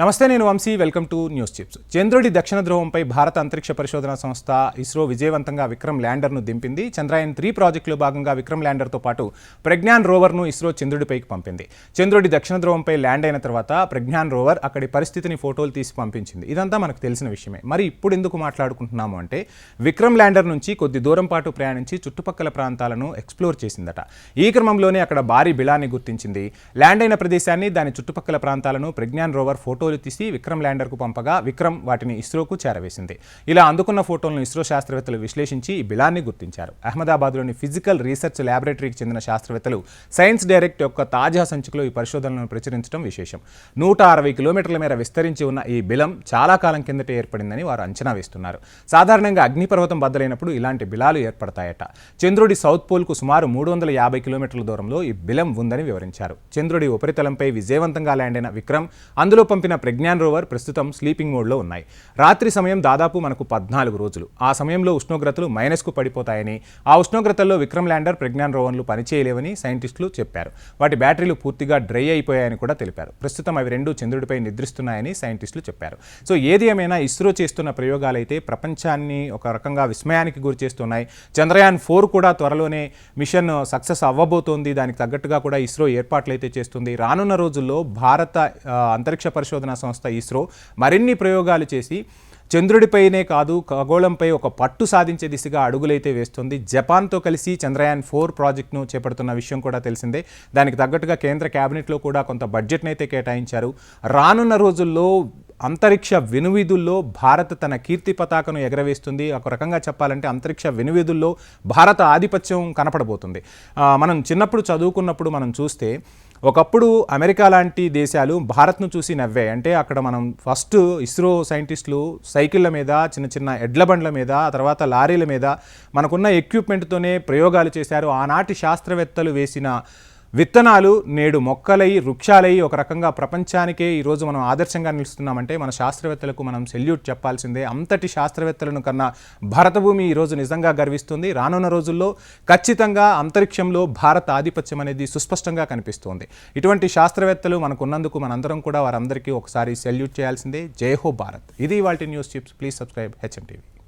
నమస్తే నేను Vamshi. Welcome to News Chips. చంద్రుడి దక్షిణ ధ్రువంపై భారత అంతరిక్ష పరిశోధన సంస్థ ఇస్రో విజయవంతంగా విక్రమ్ ల్యాండర్ను దింపింది. చంద్రయాన్ త్రీ ప్రాజెక్టులో భాగంగా విక్రమ్ ల్యాండర్తో పాటు ప్రజ్ఞాన్ రోవర్ను ఇస్రో చంద్రుడిపైకి పంపింది. చంద్రుడి దక్షిణ ధ్రువంపై ల్యాండ్ అయిన తర్వాత ప్రజ్ఞాన్ రోవర్ అక్కడి పరిస్థితిని ఫోటోలు తీసి పంపించింది. ఇదంతా మనకు తెలిసిన విషయమే. మరి ఇప్పుడు ఎందుకు మాట్లాడుకుంటున్నాము అంటే విక్రమ్ ల్యాండర్ నుంచి కొద్ది దూరం పాటు ప్రయాణించి చుట్టుపక్కల ప్రాంతాలను ఎక్స్ప్లోర్ చేసిందట. ఈ క్రమంలోనే అక్కడ భారీ బిలాన్ని గుర్తించింది. ల్యాండ్ అయిన ప్రదేశాన్ని దాని చుట్టుపక్కల ప్రాంతాలను ప్రజ్ఞాన్ రోవర్ ఫోటో ఫోటోలు తీసి విక్రమ్ ల్యాండర్కు పంపగా విక్రమ్ వాటిని ఇస్రోకు చేరవేసింది. ఇలా అందుకున్న ఫోటోలను ఇస్రో శాస్త్రవేత్తలు విశ్లేషించి ఈ బిలాన్ని గుర్తించారు. అహ్మదాబాద్లోని ఫిజికల్ రీసెర్చ్ ల్యాబొరేటరీకి చెందిన శాస్త్రవేత్తలు సైన్స్ డైరెక్ట్ యొక్క తాజా సంచికలో ఈ పరిశోధనలను ప్రచురించడం విశేషం. నూట అరవై కిలోమీటర్ల మేర విస్తరించి ఉన్న ఈ బిలం చాలా కాలం కిందట ఏర్పడిందని వారు అంచనా వేస్తున్నారు. సాధారణంగా అగ్నిపర్వతం బద్దలైనప్పుడు ఇలాంటి బిలాలు ఏర్పడతాయట. చంద్రుడి సౌత్ పోల్కు సుమారు మూడు వందల యాభై కిలోమీటర్ల దూరంలో ఈ బిలం ఉందని వివరించారు. చంద్రుడి ఉపరితలంపై విజయవంతంగా ల్యాండ్ అయిన విక్రమ్ అందులో పంపిన ప్రజ్ఞాన్ రోవర్ ప్రస్తుతం స్లీపింగ్ మోడ్లో ఉన్నాయి. రాత్రి సమయం దాదాపు మనకు పద్నాలుగు రోజులు. ఆ సమయంలో ఉష్ణోగ్రతలు మైనస్కు పడిపోతాయని ఆ ఉష్ణోగ్రతల్లో విక్రమ్ ల్యాండర్ ప్రజ్ఞాన్ రోవర్లు పనిచేయలేవని సైంటిస్టులు చెప్పారు. వాటి బ్యాటరీలు పూర్తిగా డ్రై అయిపోయాయని కూడా తెలిపారు. ప్రస్తుతం అవి రెండు చంద్రుడిపై నిద్రిస్తున్నాయని సైంటిస్టులు చెప్పారు. సో ఏది ఏమైనా ఇస్రో చేస్తున్న ప్రయోగాలైతే ప్రపంచాన్ని ఒక రకంగా విస్మయానికి గురి చేస్తున్నాయి. చంద్రయాన్ ఫోర్ కూడా త్వరలోనే మిషన్ సక్సెస్ అవ్వబోతోంది. దానికి తగ్గట్టుగా కూడా ఇస్రో ఏర్పాట్లు అయితే చేస్తుంది. రానున్న రోజుల్లో భారత అంతరిక్ష పరిశోధన సంస్థ ఇస్రో మరిన్ని ప్రయోగాలు చేసి చంద్రుడిపైనే కాదు ఖగోళంపై ఒక పట్టు సాధించే దిశగా అడుగులైతే వేస్తుంది. జపాన్తో కలిసి చంద్రయాన్ ఫోర్ ప్రాజెక్ట్ను చేపడుతున్న విషయం కూడా తెలిసిందే. దానికి తగ్గట్టుగా కేంద్ర క్యాబినెట్లో కూడా కొంత బడ్జెట్ని అయితే కేటాయించారు. రానున్న రోజుల్లో అంతరిక్ష వినువీధుల్లో భారత్ తన కీర్తి పతాకను ఎగరవేస్తుంది. ఒక రకంగా చెప్పాలంటే అంతరిక్ష వినువీధుల్లో భారత ఆధిపత్యం కనపడబోతుంది. మనం చిన్నప్పుడు చదువుకున్నప్పుడు మనం చూస్తే ఒకప్పుడు అమెరికా లాంటి దేశాలు భారత్ను చూసి నవ్వాయి అంటే అక్కడ మనం ఫస్ట్ ఇస్రో సైంటిస్టులు సైకిళ్ళ మీద చిన్న చిన్న ఎడ్ల బండ్ల మీద ఆ తర్వాత లారీల మీద మనకున్న ఎక్విప్మెంట్తోనే ప్రయోగాలు చేశారు. ఆనాటి శాస్త్రవేత్తలు వేసిన విత్తనాలు నేడు మొక్కలై వృక్షాలై ఒక రకంగా ప్రపంచానికే ఈరోజు మనం ఆదర్శంగా నిలుస్తున్నామంటే మన శాస్త్రవేత్తలకు మనం సెల్యూట్ చెప్పాల్సిందే. అంతటి శాస్త్రవేత్తలను కన్నా భరతభూమి ఈరోజు నిజంగా గర్విస్తుంది. రానున్న రోజుల్లో ఖచ్చితంగా అంతరిక్షంలో భారత ఆధిపత్యం అనేది సుస్పష్టంగా కనిపిస్తోంది. ఇటువంటి శాస్త్రవేత్తలు మనకు ఉన్నందుకు మనందరం కూడా వారందరికీ ఒకసారి సెల్యూట్ చేయాల్సిందే. జై హో భారత్. ఇది వాటి news chips. Please subscribe HM TV.